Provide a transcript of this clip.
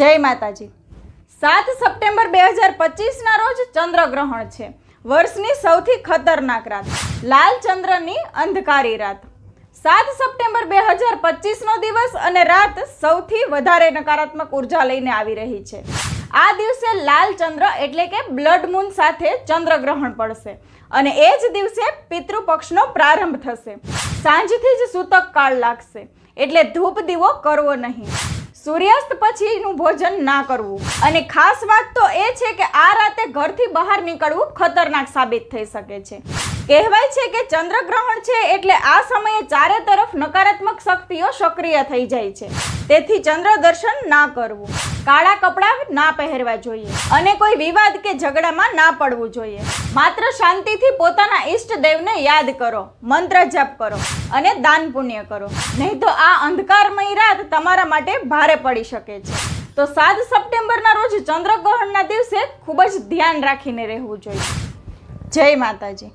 જય માતાજી. સાત સપ્ટેમ્બર બે હજાર પચીસના રોજ ચંદ્રગ્રહણ છે. વર્ષની સૌથી ખતરનાક રાત. લાલ ચંદ્રની અંધકારી રાત. સાત સપ્ટેમ્બર બે હજાર પચીસનો દિવસ અને રાત સૌથી વધારે નકારાત્મક ઊર્જા લઈને આવી રહી છે. આ દિવસે લાલ ચંદ્ર એટલે કે બ્લડ મૂન સાથે ચંદ્રગ્રહણ પડશે અને એ જ દિવસે પિતૃપક્ષનો પ્રારંભ થશે. સાંજથી જ સૂતક કાળ લાગશે. એટલે ધૂપ દીવો કરવો નહીં. સૂર્યાસ્ત પછીનું ભોજન ના કરવું. અને ખાસ વાત તો એ છે કે આ રાતે ઘરથી બહાર નીકળવું ખતરનાક સાબિત થઈ શકે છે. કહેવાય છે કે ચંદ્રગ્રહણ છે એટલે આ સમયે ચારે તરફ નકારાત્મક શક્તિઓ સક્રિય થઈ જાય છે. તેથી ચંદ્ર દર્શન ના કરવું. કાળા કપડાં ના પહેરવા જોઈએ અને કોઈ વિવાદ કે ઝઘડામાં ના પડવું જોઈએ. માત્ર શાંતિથી પોતાના ઈષ્ટ દેવને યાદ કરો, મંત્ર જપ કરો અને દાન પુણ્ય કરો. નહીં તો આ અંધકારમય રાત તમારા માટે ભારે પડી શકે છે. તો સાત સપ્ટેમ્બરના રોજ ચંદ્રગ્રહણના દિવસે ખૂબ જ ધ્યાન રાખીને રહેવું જોઈએ. જય માતાજી.